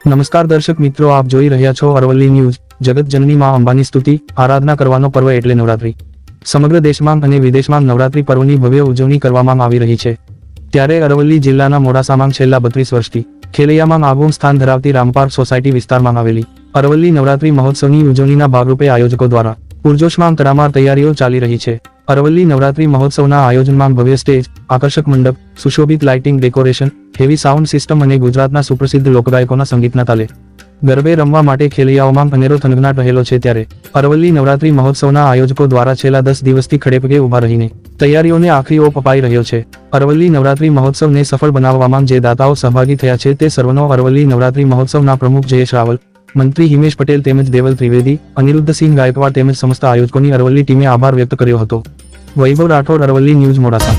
નમસ્કાર દર્શક મિત્રો, આપ જોઈ રહ્યા છો અરવલ્લી ન્યૂઝ. જગત જનની માં અંબાની સ્તુતિ, આરાધના કરવાનો પર્વ એટલે નવરાત્રી. સમગ્ર દેશમાં અને વિદેશમાં નવરાત્રી પર્વની ભવ્ય ઉજવણી કરવામાં આવી રહી છે. ત્યારે અરવલ્લી જિલ્લાના મોડાસામાં છેલ્લા બત્રીસ વર્ષથી ખેલૈયામાં આગવું સ્થાન ધરાવતી રામપાર્ક સોસાયટી વિસ્તારમાં આવેલી અરવલ્લી નવરાત્રી મહોત્સવની ઉજવણીના ભાગરૂપે આયોજકો દ્વારા પૂરજોશમાં તડામાર તૈયારીઓ ચાલી રહી છે. અરવલ્લી નવરાત્રી મહોત્સવના આયોજનમાં ભવ્ય સ્ટેજ, આકર્ષક મંડપ, સુશોભિત lighting, decoration, heavy sound system અને ગુજરાતના સુપ્રસિદ્ધ લોકગાયકોના સંગીતના તાલે. ગરબે રમવા માટે ખેલૈયાઓમાં અનેરો થનગનાટ રહેલો છે ત્યારે અરવલ્લી નવરાત્રી મહોત્સવના આયોજકો દ્વારા છેલ્લા દસ દિવસથી ખડેપગે ઊભા રહીને તૈયારીઓને આખરી ઓપ અપાઈ રહ્યો છે. અરવલ્લી નવરાત્રી મહોત્સવને સફળ બનાવવામાં જે દાતાઓ સહભાગી થયા છે તે સર્વનો અરવલ્લી નવરાત્રી મહોત્સવના પ્રમુખ જયેશ રાવલ મંત્રી હિમેશ પટેલ તેમજ દેવલ ત્રિવેદી, અનિરુદ્ધસિંહ ગાયકવાડ તેમજ સમસ્ત આયોજકોની અરવલ્લી ટીમે આભાર વ્યક્ત કર્યો હતો. વૈભવ રાઠોડ, અરવલ્લી ન્યૂઝ મોડાસા.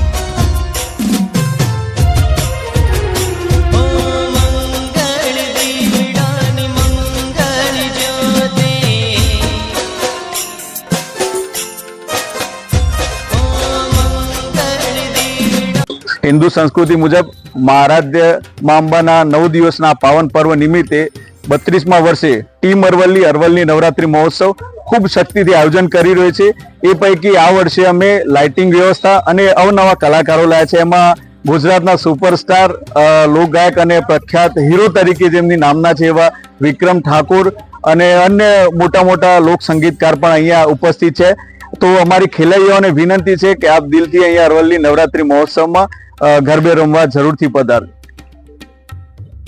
હિન્દુ સંસ્કૃતિ મુજબ મહારાધ્ય મા નવ દિવસના પાવન પર્વ નિમિત્તે બત્રીસમાં વર્ષે ટીમ અરવલ્લી અરવલ્લી નવરાત્રિ મહોત્સવ ખૂબ શક્તિથી આયોજન કરી રહ્યો છે. એ પૈકી આ વર્ષે અમે લાઇટિંગ વ્યવસ્થા અને અવનવા કલાકારો લાયા છે. એમાં ગુજરાતના સુપરસ્ટાર લોકગાયક અને પ્રખ્યાત હીરો તરીકે જેમની નામના છે એવા વિક્રમ ઠાકોર અને અન્ય મોટા મોટા લોક સંગીતકાર પણ અહીંયા ઉપસ્થિત છે. તો અમારી ખેલૈયાઓને વિનંતી છે કે આપ દિલથી અહીંયા અરવલ્લી નવરાત્રિ મહોત્સવમાં ગરબે રમવા જરૂરથી પધાર